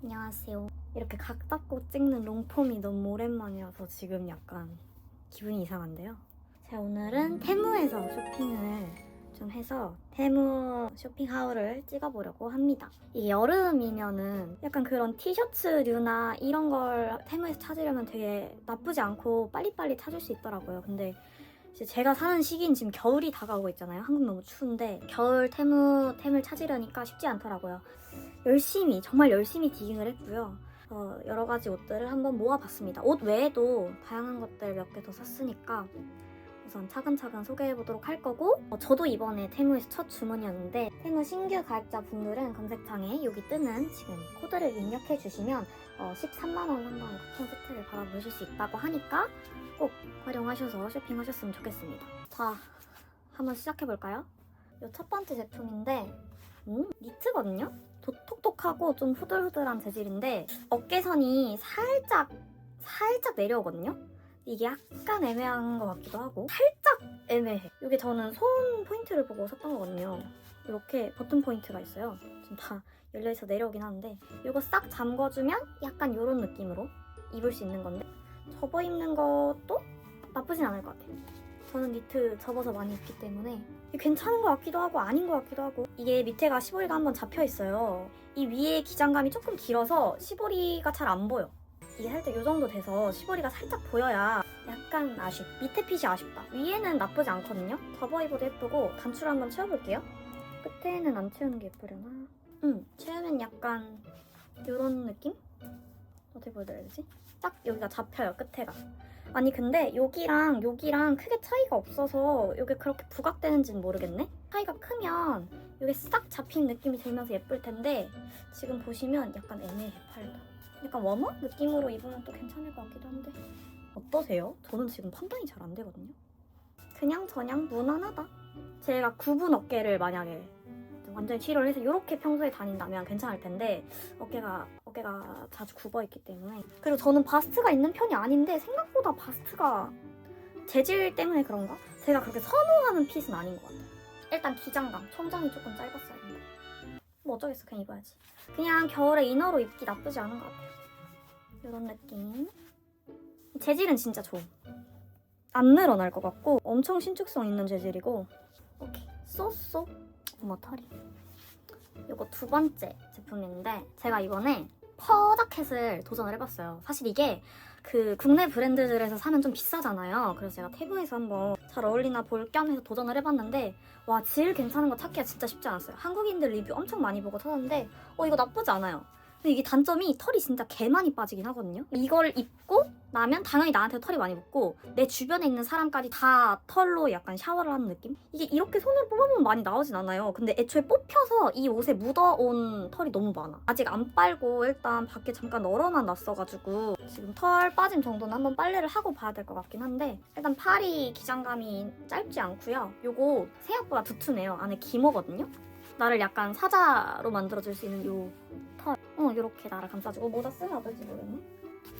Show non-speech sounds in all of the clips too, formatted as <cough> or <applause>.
안녕하세요. 이렇게 각 잡고 찍는 롱폼이 너무 오랜만이어서 지금 약간 기분이 이상한데요. 제가 오늘은 테무에서 쇼핑을 좀 해서 테무 쇼핑 하울을 찍어보려고 합니다. 이게 여름이면은 약간 그런 티셔츠류나 이런 걸 테무에서 찾으려면 되게 나쁘지 않고 빨리빨리 찾을 수 있더라고요. 근데 이 제 제가 사는 시기는 지금 겨울이 다가오고 있잖아요. 한국 너무 추운데 겨울 테무 템을 찾으려니까 쉽지 않더라고요. 열심히 정말 열심히 디깅을 했고요. 어, 여러 가지 옷들을 한번 모아봤습니다. 옷 외에도 다양한 것들 몇 개 더 샀으니까 우선 차근차근 소개해보도록 할 거고 어, 저도 이번에 테무에서 첫 주문이었는데 테무 신규 가입자 분들은 검색창에 여기 뜨는 지금 코드를 입력해 주시면 어, 13만원 상당의 쿠폰 세트를 받아보실 수 있다고 하니까 꼭 활용하셔서 쇼핑하셨으면 좋겠습니다. 자, 한번 시작해볼까요? 이 첫 번째 제품인데 음, 니트거든요? 도- 톡톡하고 좀 후들후들한 재질인데 어깨선이 살짝 살짝 내려오거든요. 이게 약간 애매한 것 같기도 하고 살짝 애매해. 이게 저는 손 포인트를 보고 샀던 거거든요. 이렇게 버튼 포인트가 있어요. 지금 다 열려있어 내려오긴 하는데 이거 싹 잠궈주면 약간 이런 느낌으로 입을 수 있는 건데 접어 입는 것도 나쁘진 않을 것 같아요. 저는 니트 접어서 많이 입기 때문에 괜찮은 것 같기도 하고 아닌 것 같기도 하고 이게 밑에가 시보리가 한번 잡혀 있어요. 이 위에 기장감이 조금 길어서 시보리가 잘 안 보여. 이게 살짝 이 정도 돼서 시보리가 살짝 보여야 약간 아쉽. 밑에 핏이 아쉽다. 위에는 나쁘지 않거든요. 접어 입어도 예쁘고 단추를 한번 채워볼게요. 끝에는 안 채우는 게 예쁘려나? 응, 채우면 약간 이런 느낌? 어떻게 보여드려야 되지? 딱 여기가 잡혀요, 끝에가. 아니 근데 여기랑 여기랑 크게 차이가 없어서 이게 그렇게 부각되는지는 모르겠네? 차이가 크면 이게 싹 잡힌 느낌이 들면서 예쁠 텐데 지금 보시면 약간 애매해 팔도 약간 워머 느낌으로 입으면 또 괜찮을 것 같기도 한데 어떠세요? 저는 지금 판단이 잘 안 되거든요 그냥 저냥 무난하다 제가 굽은 어깨를 만약에 좀 완전히 치료를 해서 이렇게 평소에 다닌다면 괜찮을 텐데 어깨가 어깨가 자주 굽어 있기 때문에 그리고 저는 바스트가 있는 편이 아닌데 생각보다 바스트가 재질 때문에 그런가? 제가 그렇게 선호하는 핏은 아닌 것 같아요. 일단 기장감, 총장이 조금 짧았어야 된다. 뭐 어쩌겠어, 그냥 입어야지. 그냥 겨울에 이너로 입기 나쁘지 않은 것 같아요. 이런 느낌. 재질은 진짜 좋음. 안 늘어날 것 같고 엄청 신축성 있는 재질이고 오케이 쏘쏘 어머 털이 이거 두 번째 제품인데 제가 이번에 퍼자켓을 도전을 해봤어요. 사실 이게 그 국내 브랜드들에서 사면 좀 비싸잖아요. 그래서 제가 태부에서 한번 잘 어울리나 볼 겸 해서 도전을 해봤는데 와 질 괜찮은 거 찾기가 진짜 쉽지 않았어요. 한국인들 리뷰 엄청 많이 보고 찾았는데 어 이거 나쁘지 않아요. 근데 이게 단점이 털이 진짜 개 많이 빠지긴 하거든요. 이걸 입고 나면 당연히 나한테 털이 많이 붙고 내 주변에 있는 사람까지 다 털로 약간 샤워를 하는 느낌? 이게 이렇게 손으로 뽑아보면 많이 나오진 않아요. 근데 애초에 뽑혀서 이 옷에 묻어온 털이 너무 많아. 아직 안 빨고 일단 밖에 잠깐 널어만 놨어가지고 지금 털 빠짐 정도는 한번 빨래를 하고 봐야 될 것 같긴 한데 일단 팔이 기장감이 짧지 않고요. 요거 생각보다 두툼해요. 안에 기모거든요. 나를 약간 사자로 만들어줄 수 있는 요 털. 어, 이렇게 나를 감싸주고 모자 쓰면 어떨지 모르겠네.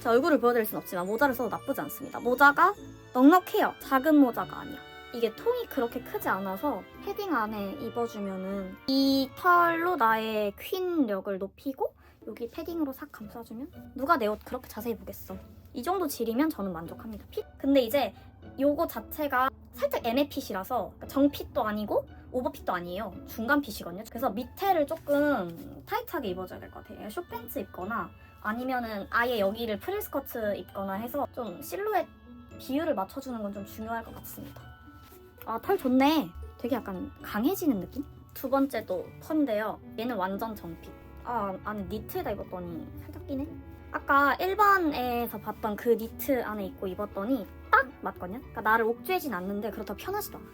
제 얼굴을 보여드릴 순 없지만 모자를 써도 나쁘지 않습니다. 모자가 넉넉해요. 작은 모자가 아니야. 이게 통이 그렇게 크지 않아서 패딩 안에 입어주면은 이 털로 나의 퀸력을 높이고 여기 패딩으로 싹 감싸주면 누가 내 옷 그렇게 자세히 보겠어. 이 정도 질이면 저는 만족합니다. 핏. 근데 이제 요거 자체가 살짝 애매 핏이라서 그러니까 정핏도 아니고 오버핏도 아니에요. 중간 핏이거든요. 그래서 밑에를 조금 타이트하게 입어줘야 될 것 같아요. 숏팬츠 입거나 아니면은 아예 여기를 프릴 스커트 입거나 해서 좀 실루엣 비율을 맞춰주는 건 좀 중요할 것 같습니다. 아, 털 좋네. 되게 약간 강해지는 느낌? 두 번째도 턴데요. 얘는 완전 정핏. 아, 안에 니트에다 입었더니 살짝 끼네? 아까 1번에서 봤던 그 니트 안에 입고 입었더니 딱 맞거든요? 그러니까 나를 옥죄진 않는데 그렇다고 편하지도 않아.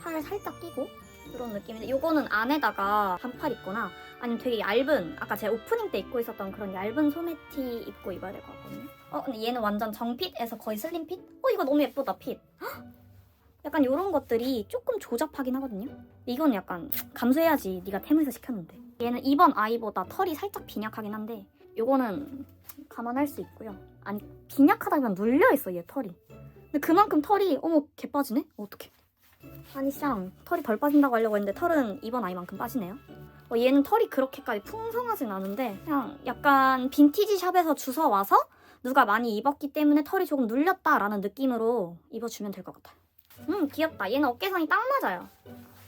팔을 살짝 끼고 이런 느낌인데 이거는 안에다가 반팔 입거나 아니면 되게 얇은 아까 제 오프닝 때 입고 있었던 그런 얇은 소매티 입고 입어야 될 것 같거든요. 어 근데 얘는 완전 정핏에서 거의 슬림 핏? 어 이거 너무 예쁘다 핏. 헉! 약간 이런 것들이 조금 조잡하긴 하거든요. 이건 약간 감수해야지 네가 테무에서 시켰는데. 얘는 이번 아이보다 털이 살짝 빈약하긴 한데 요거는 감안할 수 있고요. 아니 빈약하다면 눌려 있어 얘 털이. 근데 그만큼 털이 어머 개 빠지네? 어떡해. 아니 쌍 털이 덜 빠진다고 하려고 했는데 털은 이번 아이만큼 빠지네요. 어, 얘는 털이 그렇게까지 풍성하진 않은데 그냥 약간 빈티지 샵에서 주워 와서 누가 많이 입었기 때문에 털이 조금 눌렸다라는 느낌으로 입어주면 될 것 같아요. 음 귀엽다. 얘는 어깨선이 딱 맞아요.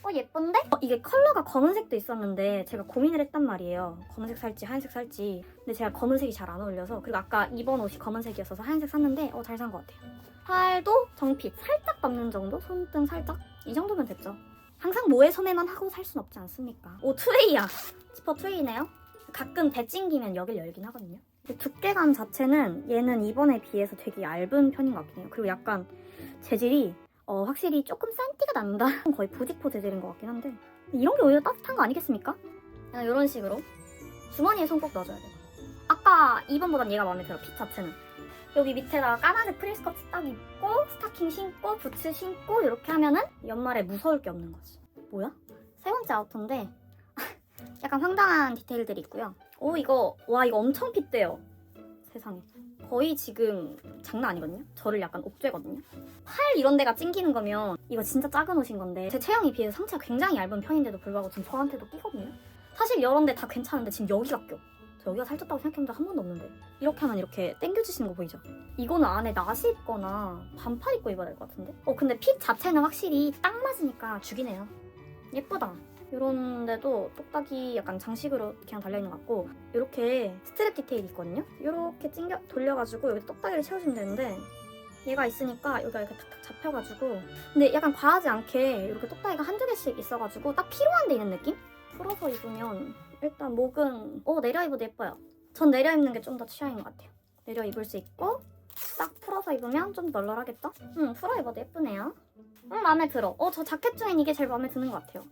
어 예쁜데? 어, 이게 컬러가 검은색도 있었는데 제가 고민을 했단 말이에요. 검은색 살지 하얀색 살지. 근데 제가 검은색이 잘 안 어울려서 그리고 아까 입은 옷이 검은색이었어서 하얀색 샀는데 어 잘 산 것 같아요. 팔도 정핏 살짝 닿는 정도? 손등 살짝? 이 정도면 됐죠. 항상 모에 소매만 하고 살 순 없지 않습니까? 오 투웨이야. 지퍼 투웨이네요. 가끔 배 찡기면 여길 열긴 하거든요. 두께감 자체는 얘는 이번에 비해서 되게 얇은 편인 것 같긴 해요. 그리고 약간 재질이 어, 확실히 조금 싼 티가 난다. <laughs> 거의 부직포 재질인 것 같긴 한데 이런 게 오히려 따뜻한 거 아니겠습니까? 그냥 이런 식으로 주머니에 손 꼭 넣어줘야 돼요. 아까 2번보단 얘가 마음에 들어, 핏 자체는. 여기 밑에다가 까만색 프릴스커트 딱 입고 스타킹 신고 부츠 신고 이렇게 하면은 연말에 무서울 게 없는 거지. 뭐야? 세 번째 아우터인데 <laughs> 약간 황당한 디테일들이 있고요. 오 이거 와 이거 엄청 핏대요. 세상에. 거의 지금 장난 아니거든요. 저를 약간 옥죄거든요. 팔 이런 데가 찡기는 거면 이거 진짜 작은 옷인 건데 제 체형에 비해서 상체가 굉장히 얇은 편인데도 불구하고 지금 저한테도 끼거든요. 사실 이런 데 다 괜찮은데 지금 여기가 껴. 저 여기가 살쪘다고 생각해본 적한 번도 없는데 이렇게 하면 이렇게 당겨지시는 거 보이죠? 이거는 안에 나시 입거나 반팔 입고 입어야 될 것 같은데? 어 근데 핏 자체는 확실히 딱 맞으니까 죽이네요. 예쁘다. 이런데도 똑딱이 약간 장식으로 그냥 달려있는 것 같고 이렇게 스트랩 디테일이 있거든요? 이렇게 찡겨 돌려가지고 여기 똑딱이를 채워주면 되는데 얘가 있으니까 여기가 이렇게 탁탁 잡혀가지고 근데 약간 과하지 않게 이렇게 똑딱이가 한두 개씩 있어가지고 딱 필요한 데 있는 느낌? 풀어서 입으면 일단 목은 오 내려 입어도 예뻐요. 전 내려 입는 게 좀 더 취향인 것 같아요. 내려 입을 수 있고 딱 풀어서 입으면 좀 널널하겠죠? 응 풀어 입어도 예쁘네요. 응 마음에 들어. 어 저 자켓 중엔 이게 제일 마음에 드는 것 같아요.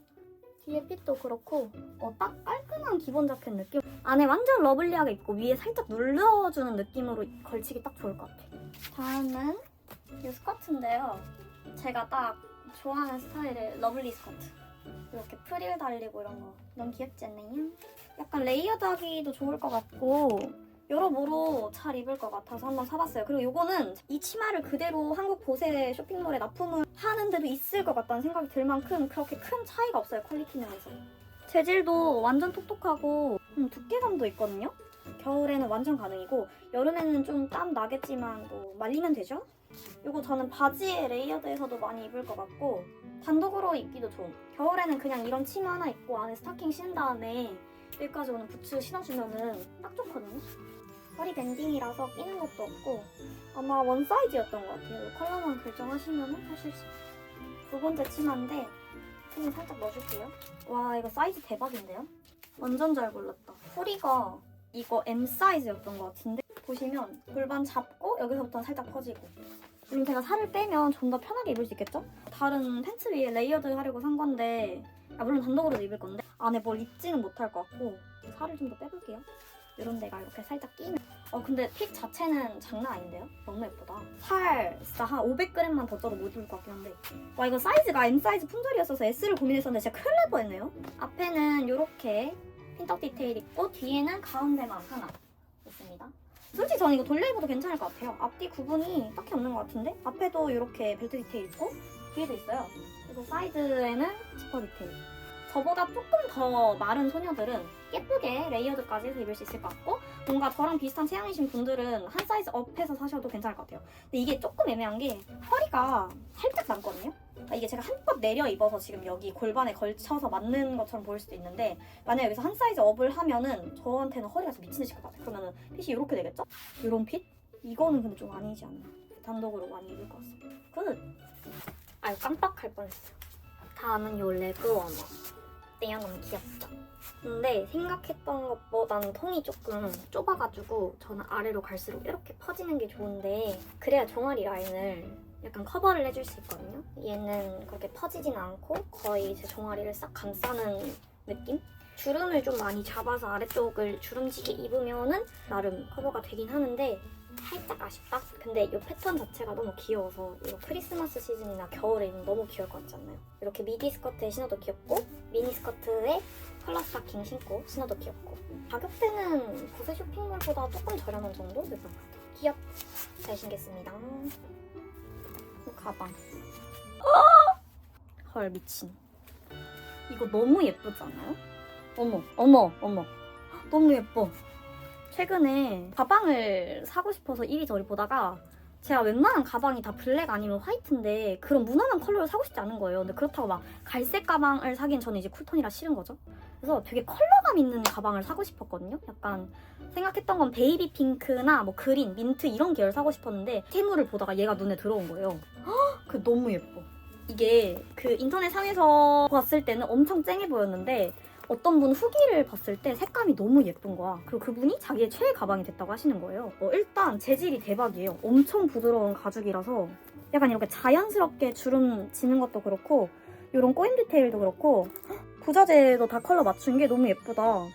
뒤에 핏도 그렇고 어, 딱 깔끔한 기본 자켓 느낌 안에 완전 러블리하게 입고 위에 살짝 눌러주는 느낌으로 걸치기 딱 좋을 것 같아요 다음은 이 스커트인데요 제가 딱 좋아하는 스타일의 러블리 스커트 이렇게 프릴 달리고 이런 거 너무 귀엽지 않나요? 약간 레이어드하기도 좋을 것 같고 여러모로 잘 입을 것 같아서 한번 사봤어요. 그리고 이거는 이 치마를 그대로 한국 보세 쇼핑몰에 납품을 하는데도 있을 것 같다는 생각이 들 만큼 그렇게 큰 차이가 없어요. 퀄리티 면에서. 재질도 완전 톡톡하고 음, 두께감도 있거든요. 겨울에는 완전 가능이고 여름에는 좀 땀 나겠지만 뭐 말리면 되죠? 이거 저는 바지에 레이어드해서도 많이 입을 것 같고 단독으로 입기도 좋은. 겨울에는 그냥 이런 치마 하나 입고 안에 스타킹 신은 다음에 여기까지 오는 부츠 신어주면은 딱 좋거든요. 허리 밴딩이라서 끼는 것도 없고 아마 원 사이즈였던 것 같아요. 이 컬러만 결정하시면은 사실 두 번째 치마인데 핀 살짝 넣어줄게요. 와 이거 사이즈 대박인데요? 완전 잘 골랐다. 소리가 이거 M 사이즈였던 것 같은데? 보시면 골반 잡고 여기서부터 살짝 퍼지고 그럼 제가 살을 빼면 좀 더 편하게 입을 수 있겠죠? 다른 팬츠 위에 레이어드 하려고 산 건데 아, 물론 단독으로도 입을 건데 안에 뭘 입지는 못할 것 같고 살을 좀 더 빼볼게요. 이런 데가 이렇게 살짝 끼면 어 근데 핏 자체는 장난 아닌데요? 너무 예쁘다. 살 진짜 한 500g만 더 쪄도 못 입을 것 같긴 한데. 와 이거 사이즈가 M 사이즈 품절이었어서 S를 고민했었는데 진짜 큰일 날 뻔했네요. 앞에는 이렇게 핀떡 디테일 있고 뒤에는 가운데만 하나 솔직히 저는 이거 돌려 입어도 괜찮을 것 같아요. 앞뒤 구분이 딱히 없는 것 같은데 앞에도 이렇게 벨트 디테일 있고 뒤에도 있어요. 그리고 사이드에는 지퍼 디테일. 저보다 조금 더 마른 소녀들은 예쁘게 레이어드까지 해서 입을 수 있을 것 같고 뭔가 저랑 비슷한 체형이신 분들은 한 사이즈 업해서 사셔도 괜찮을 것 같아요. 근데 이게 조금 애매한 게 허리가 살짝 남거든요. 그러니까 이게 제가 한껏 내려 입어서 지금 여기 골반에 걸쳐서 맞는 것처럼 보일 수도 있는데 만약 여기서 한 사이즈 업을 하면은 저한테는 허리가 좀 미친 듯이 클것 같아요. 그러면은 핏이 이렇게 되겠죠? 이런 핏? 이거는 근데 좀 아니지 않나. 단독으로 많이 입을 것 같습니다. 굿! 아유 깜빡할 뻔했어요. 다음은 요 레그 워머. 떼야 너무 귀엽죠? 근데 생각했던 것보다는 통이 조금 좁아가지고 저는 아래로 갈수록 이렇게 퍼지는 게 좋은데 그래야 종아리 라인을 약간 커버를 해줄 수 있거든요. 얘는 그렇게 퍼지진 않고 거의 제 종아리를 싹 감싸는 느낌? 주름을 좀 많이 잡아서 아래쪽을 주름지게 입으면은 나름 커버가 되긴 하는데 살짝 아쉽다? 근데 이 패턴 자체가 너무 귀여워서 이거 크리스마스 시즌이나 겨울에 입으면 너무 귀여울 것 같지 않나요? 이렇게 미디 스커트에 신어도 귀엽고 미니 스커트에 컬러 스타킹 신고 신어도 귀엽고 가격대는 구세 쇼핑몰보다 조금 저렴한 정도? 그래서 귀엽 잘 신겠습니다 이 가방 헐 미친 이거 너무 예쁘지 않아요? 어머, 어머, 어머. 너무 예뻐. 최근에 가방을 사고 싶어서 이리저리 보다가 제가 웬만한 가방이 다 블랙 아니면 화이트인데 그런 무난한 컬러를 사고 싶지 않은 거예요. 근데 그렇다고 막 갈색 가방을 사기엔 저는 이제 쿨톤이라 싫은 거죠. 그래서 되게 컬러감 있는 가방을 사고 싶었거든요. 약간 생각했던 건 베이비 핑크나 뭐 그린, 민트 이런 계열 사고 싶었는데 테무를 보다가 얘가 눈에 들어온 거예요. 헉, 그 너무 예뻐. 이게 그 인터넷 상에서 봤을 때는 엄청 쨍해 보였는데 어떤 분 후기를 봤을 때 색감이 너무 예쁜 거야. 그리고 그분이 자기의 최애 가방이 됐다고 하시는 거예요. 어, 일단 재질이 대박이에요. 엄청 부드러운 가죽이라서 약간 이렇게 자연스럽게 주름 지는 것도 그렇고 이런 꼬임 디테일도 그렇고 헉, 부자재도 다 컬러 맞춘 게 너무 예쁘다.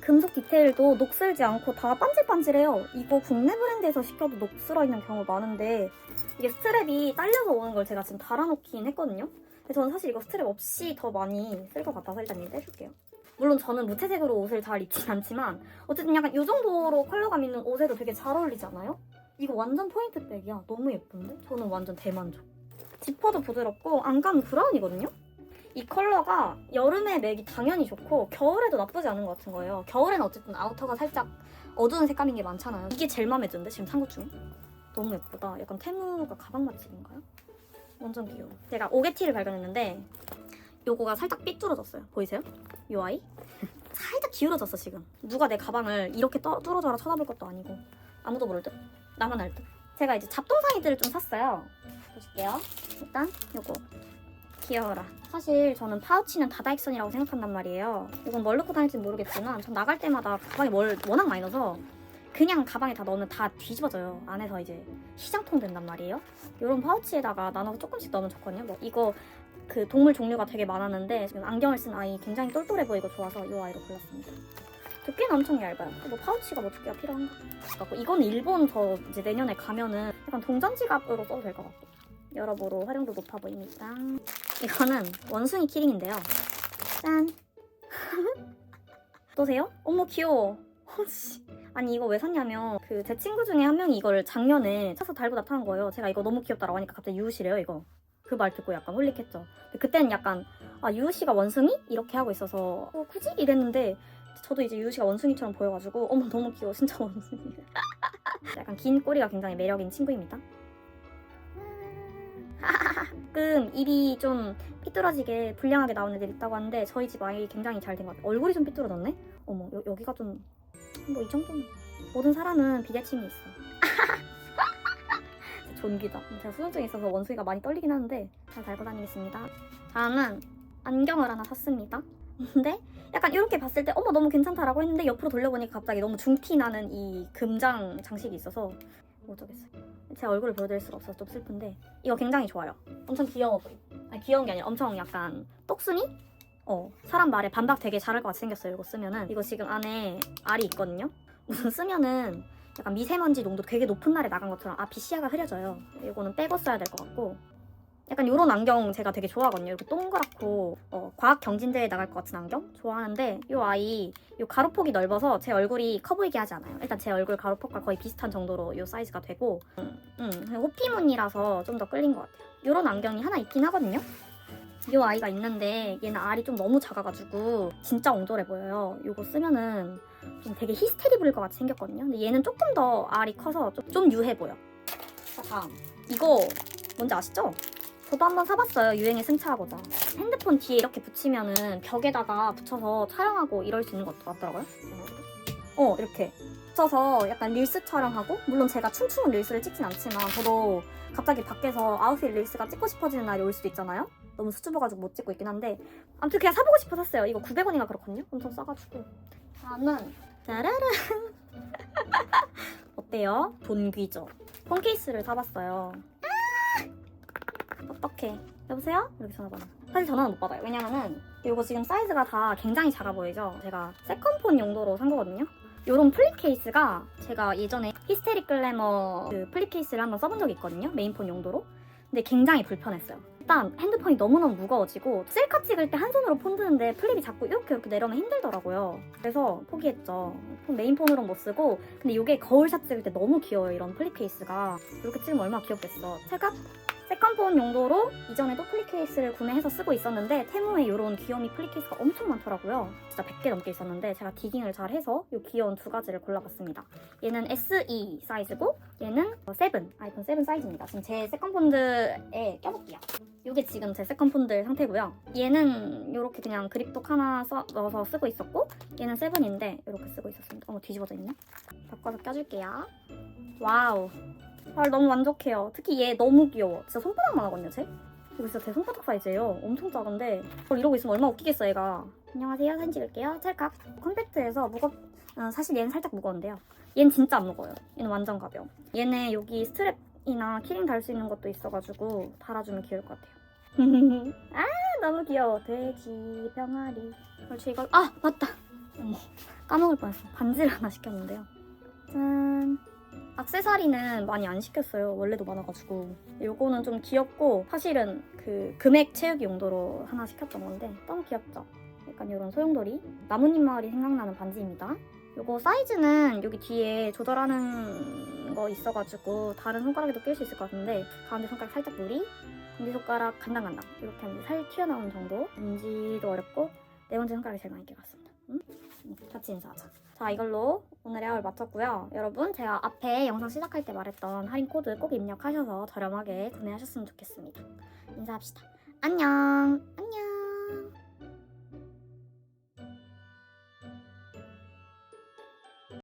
금속 디테일도 녹슬지 않고 다 반질반질해요. 이거 국내 브랜드에서 시켜도 녹슬어 있는 경우 많은데 이게 스트랩이 딸려서 오는 걸 제가 지금 달아놓긴 했거든요. 근데 저는 사실 이거 스트랩 없이 더 많이 쓸 것 같아서 일단 얘 떼줄게요. 물론 저는 무채색으로 옷을 잘 입진 않지만 어쨌든 약간 이 정도로 컬러감 있는 옷에도 되게 잘 어울리지 않아요? 이거 완전 포인트 백이야. 너무 예쁜데? 저는 완전 대만족. 지퍼도 부드럽고 안감은 브라운이거든요? 이 컬러가 여름에 매기 당연히 좋고 겨울에도 나쁘지 않은 것 같은 거예요. 겨울에는 어쨌든 아우터가 살짝 어두운 색감인 게 많잖아요. 이게 제일 마음에 드는데 지금 산 것 중에 너무 예쁘다. 약간 테무가 가방 맛집인가요? 완전 귀여워. 제가 오게티를 발견했는데 요거가 살짝 삐뚤어졌어요. 보이세요? 요 아이? 살짝 기울어졌어 지금. 누가 내 가방을 이렇게 떠, 뚫어져라 쳐다볼 것도 아니고 아무도 모를 듯. 나만 알 듯. 제가 이제 잡동사니들을 좀 샀어요. 보실게요. 일단 요거 귀여워라. 사실 저는 파우치는 다다익선이라고 생각한단 말이에요. 이건 뭘 넣고 다닐지 모르겠지만 전 나갈 때마다 가방에 뭘 워낙 많이 넣어서 그냥 가방에 다 넣으면 다 뒤집어져요. 안에서 이제 시장통 된단 말이에요. 이런 파우치에다가 나눠서 조금씩 넣으면 좋거든요. 뭐 이거 그 동물 종류가 되게 많았는데 지금 안경을 쓴 아이 굉장히 똘똘해 보이고 좋아서 이 아이로 골랐습니다. 두께는 엄청 얇아요. 뭐 파우치가 뭐 두께가 필요한가? 그래갖고 이거는 일본 저 이제 내년에 가면은 약간 동전 지갑으로 써도 될 것 같고 여러모로 활용도 높아 보입니다. 이거는 원숭이 키링인데요. 짠. <laughs> 어떠세요? 어머 귀여워. <laughs> 헐씨. 아니 이거 왜 샀냐면 그 제 친구 중에 한 명이 이걸 작년에 차서 달고 나타난 거예요. 제가 이거 너무 귀엽다라고 하니까 갑자기 유우시래요 이거. 그 말 듣고 약간 홀릭했죠. 근데 그때는 약간 아 유우 씨가 원숭이 이렇게 하고 있어서 어, 굳이 이랬는데 저도 이제 유우 씨가 원숭이처럼 보여가지고 어머 너무 귀여워 진짜 원숭이. <laughs> 약간 긴 꼬리가 굉장히 매력인 친구입니다. <laughs> 가끔 입이 좀 삐뚤어지게 불량하게 나오는 애들 있다고 하는데 저희 집 아이 굉장히 잘 된 것 같아요. 얼굴이 좀 삐뚤어졌네? 어머 여, 여기가 좀 뭐 이 정도는 모든 사람은 비대칭이 있어. <laughs> 존귀다. 제가 수전증이 있어서 원숭이가 많이 떨리긴 하는데 잘 달고 다니겠습니다. 다음은 안경을 하나 샀습니다. 근데 약간 이렇게 봤을 때 어머 너무 괜찮다라고 했는데 옆으로 돌려보니까 갑자기 너무 중티 나는 이 금장 장식이 있어서 못 어겠어요. 제 얼굴을 보여드릴 수가 없어서 좀 슬픈데 이거 굉장히 좋아요. 엄청 귀여워 보이. 아니 귀여운 게 아니라 엄청 약간 똑순이? 어 사람 말에 반박 되게 잘할 것 같이 생겼어요. 이거 쓰면은 이거 지금 안에 알이 있거든요. <laughs> 우선 쓰면은 약간 미세먼지 농도 되게 높은 날에 나간 것처럼 앞이 시야가 흐려져요. 이거는 빼고 써야 될 것 같고 약간 이런 안경 제가 되게 좋아하거든요. 이렇게 동그랗고 어, 과학 경진대회 나갈 것 같은 안경 좋아하는데 이 아이 이 가로폭이 넓어서 제 얼굴이 커 보이게 하지 않아요. 일단 제 얼굴 가로폭과 거의 비슷한 정도로 이 사이즈가 되고 음, 음, 호피무늬라서 좀 더 끌린 것 같아요. 이런 안경이 하나 있긴 하거든요. 이 아이가 있는데 얘는 알이 좀 너무 작아가지고 진짜 옹졸해 보여요. 이거 쓰면은 좀 되게 히스테리 부릴 것 같이 생겼거든요. 근데 얘는 조금 더 알이 커서 좀, 좀 유해 보여. 자 다음 이거 뭔지 아시죠? 저도 한번 사봤어요. 유행에 승차하고자. 핸드폰 뒤에 이렇게 붙이면은 벽에다가 붙여서 촬영하고 이럴 수 있는 것도 같더라고요. 어 이렇게 붙여서 약간 릴스 촬영하고 물론 제가 춤추는 릴스를 찍진 않지만 저도 갑자기 밖에서 아웃핏 릴스가 찍고 싶어지는 날이 올 수도 있잖아요. 너무 수줍어가지고 못 찍고 있긴 한데 아무튼 그냥 사보고 싶어 샀어요. 이거 900원인가 그렇거든요. 엄청 싸가지고. 다음은 짜라란 <laughs> 어때요? 돈귀죠. 폰 케이스를 사봤어요. 어떡해. 여보세요? 이렇게 전화 받아. 사실 전화는 못 받아요. 왜냐면은 이거 지금 사이즈가 다 굉장히 작아 보이죠? 제가 세컨폰 용도로 산 거거든요. 요런 플립 케이스가 제가 예전에 히스테릭 글래머 그 플립 케이스를 한번 써본 적이 있거든요. 메인폰 용도로. 근데 굉장히 불편했어요. 일단 핸드폰이 너무너무 무거워지고 셀카 찍을 때 한 손으로 폰 드는데 플립이 자꾸 이렇게 이렇게 내려오면 힘들더라고요. 그래서 포기했죠. 폰 메인폰으로는 못 쓰고 근데 이게 거울샷 찍을 때 너무 귀여워요. 이런 플립 케이스가. 이렇게 찍으면 얼마나 귀엽겠어. 제가 세컨폰 용도로 이전에도 플리 케이스를 구매해서 쓰고 있었는데 테무에 이런 귀요미 플리 케이스가 엄청 많더라고요. 진짜 100개 넘게 있었는데 제가 디깅을 잘 해서 이 귀여운 두 가지를 골라봤습니다. 얘는 SE 사이즈고 얘는 7, 아이폰 7 사이즈입니다. 지금 제 세컨폰드에 껴볼게요. 이게 지금 제 세컨폰드 상태고요. 얘는 이렇게 그냥 그립독 하나 써, 넣어서 쓰고 있었고 얘는 7인데 이렇게 쓰고 있었습니다. 어머 뒤집어져 있네. 바꿔서 껴줄게요. 와우. 아, 너무 만족해요. 특히 얘 너무 귀여워. 진짜 손바닥만 하거든요, 쟤? 이거 진짜 제 손바닥 사이즈예요. 엄청 작은데 저 이러고 있으면 얼마나 웃기겠어, 얘가. 안녕하세요, 사진 찍을게요. 찰칵. 컴팩트해서 무겁... 어, 사실 얘는 살짝 무거운데요. 얘는 진짜 안 무거워요. 얘는 완전 가벼워. 얘는 여기 스트랩 이나 키링 달 수 있는 것도 있어가지고 달아주면 귀여울 것 같아요. <laughs> 아, 너무 귀여워. 돼지, 병아리. 그렇지, 이걸... 아, 맞다. 까먹을 뻔했어. 반지를 하나 시켰는데요. 짠. 악세사리는 많이 안 시켰어요. 원래도 많아가지고. 요거는 좀 귀엽고 사실은 그 금액 채우기 용도로 하나 시켰던 건데 너무 귀엽죠? 약간 이런 소용돌이. 나뭇잎 마을이 생각나는 반지입니다. 요거 사이즈는 여기 뒤에 조절하는 거 있어가지고 다른 손가락에도 낄 수 있을 것 같은데 가운데 손가락 살짝 누리, 엄지손가락 간당간당 이렇게 하면 살 튀어나오는 정도. 엄지도 어렵고 네 번째 손가락이 제일 많이 껴갔습니다. 응? 응, 같이 인사하자. 자 이걸로 오늘의 하울 마쳤고요. 여러분 제가 앞에 영상 시작할 때 말했던 할인 코드 꼭 입력하셔서 저렴하게 구매하셨으면 좋겠습니다. 인사합시다. 안녕. 안녕.